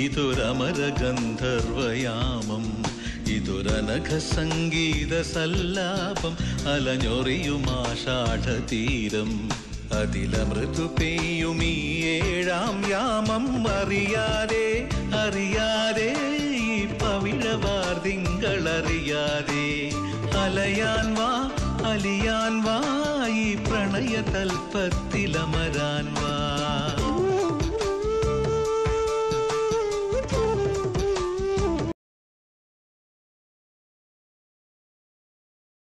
അമരഗന്ധർവയാമം ഇതൊരനഘ സംഗീത സല്ലാപം അലഞ്ഞൊറിയുമാഷാഢതീരം. അതിലമൃതു പെയ്യും ഈ ഏഴാം യാമം അറിയാതെ അറിയാതെ ഈ പവിഴവാർ തിങ്കളറിയാതെ. അലയാൻ വാ അലിയാൻ വാ ഈ പ്രണയ തൽപ്പത്തിലമരാൻ വാ.